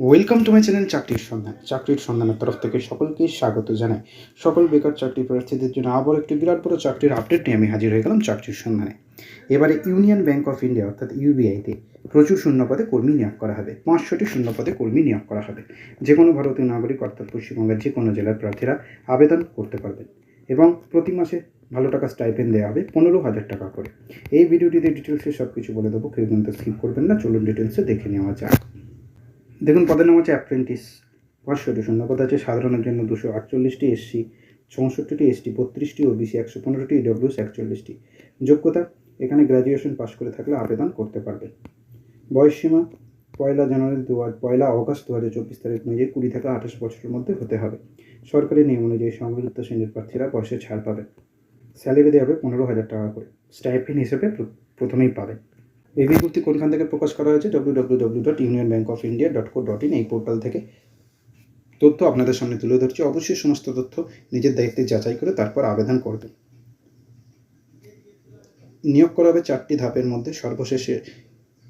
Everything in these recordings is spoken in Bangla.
ওয়েলকাম টু মাই চ্যানেল চাকরির সন্ধান চাকরির সন্ধানের তরফ থেকে সকলকে স্বাগত জানাই। সকল বেকার চাকরি প্রার্থীদের জন্য আবার একটি বিরাট বড় চাকরির আপডেট নিয়ে আমি হাজির হয়ে গেলাম চাকরির সন্ধানে এবারে ইউনিয়ন ব্যাংক অফ ইন্ডিয়া অর্থাৎ ইউবিআইতে প্রচুর শূন্যপদে কর্মী নিয়োগ করা হবে। পাঁচশোটি শূন্যপদে কর্মী নিয়োগ করা হবে। যে কোনো ভারতীয় নাগরিক, অর্থাৎ পশ্চিমবঙ্গের যে কোনো জেলার প্রার্থীরা আবেদন করতে পারবেন। এবং প্রতি মাসে ভালো টাকা স্টাইপেন্ড দেওয়া হবে পনেরো হাজার টাকা করে। এই ভিডিওটিতে ডিটেলসে সব কিছু বলে দেবো। কেউ কিন্তু স্কিপ করবেন না। চলুন ডিটেলসে দেখে নেওয়া যাক। দেখুন, পদের নাম হচ্ছে অ্যাপ্রেন্টিস পাঁচশো পাঁচশোটি শূন্যপদ আছে সাধারণের জন্য দুশো আটচল্লিশটি এসসি চৌষট্টিটি এসটি বত্রিশটি ও ওবিসি একশো পনেরোটি ইডব্লিউস একচল্লিশটি। যোগ্যতা? এখানে গ্র্যাজুয়েশন পাশ করে থাকলে আবেদন করতে পারবেন বয়সসীমা পয়লা জানুয়ারি দু পয়লা অগস্ট দু হাজার চব্বিশ তারিখ অনুযায়ী কুড়ি থেকে আঠাশ বছরের মধ্যে হতে হবে। সরকারি নিয়ম অনুযায়ী সংযুক্ত শ্রেণির প্রার্থীরা বয়সে ছাড় পাবে। স্যালারি দেওয়া হবে পনেরো হাজার টাকা করে। স্টাইপেন হিসেবে প্রথমেই পাবেন এই বিজ্ঞপ্তি কোনখান থেকে প্রকাশ করা হয়েছে? W W W dot Union Bank of India dot co dot in এই পোর্টাল থেকে। তথ্য আপনাদের সামনে তুলে ধরছি। অবশ্যই সমস্ত তথ্য নিজের দায়িত্বে যাচাই করে তারপর আবেদন করবেন। নিয়োগ করা হবে চারটি ধাপের মধ্যে। সর্বশেষে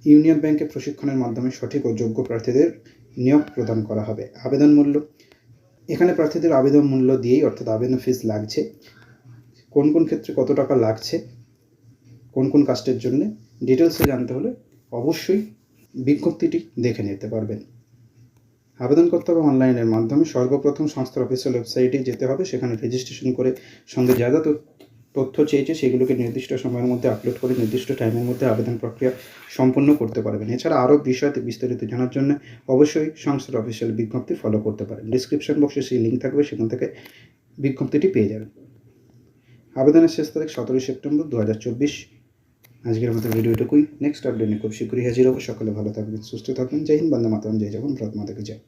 ইউনিয়ন ব্যাংকে প্রশিক্ষণের মাধ্যমে সঠিক ও যোগ্য প্রার্থীদের নিয়োগ প্রদান করা হবে। আবেদন মূল্য। এখানে প্রার্থীদের আবেদন মূল্য দিয়েই অর্থাৎ আবেদন ফিস লাগছে। কোন কোন ক্ষেত্রে কত টাকা লাগছে? কোন কোন কাস্টের জন্য? ডিটেলসে জানতে হলে অবশ্যই বিজ্ঞপ্তিটি দেখে নিতে পারবেন। আবেদন করতে হবে অনলাইনের মাধ্যমে সর্বপ্রথম সংস্থার অফিসিয়াল ওয়েবসাইটে যেতে হবে, সেখানে রেজিস্ট্রেশন করে সঙ্গে যা যা তথ্য- চেয়েছে সেগুলোকে নির্দিষ্ট সময়ের মধ্যে আপলোড করে নির্দিষ্ট টাইমের মধ্যে আবেদন প্রক্রিয়া সম্পন্ন করতে পারবেন। এছাড়া আরও বিষয়তে বিস্তারিত জানার জন্য অবশ্যই সংস্থার অফিসিয়াল বিজ্ঞপ্তি ফলো করতে পারেন। ডিসক্রিপশন বক্সে সেই লিঙ্ক থাকবে, সেখান থেকে বিজ্ঞপ্তিটি পেয়ে যাবেন। আবেদনের শেষ তারিখ সতেরোই সেপ্টেম্বর দু হাজার চব্বিশ। আজকের মতো ভিডিও ভিডিওটুকুই নেক্সট আপডেট খুব শীঘ্রই হাজির হব। সকলে ভালো থাকবেন, সুস্থ থাকবেন। জয় হিন্দ, বন্দে মাতাম জয় জগন ভারত মাতাকে জয়।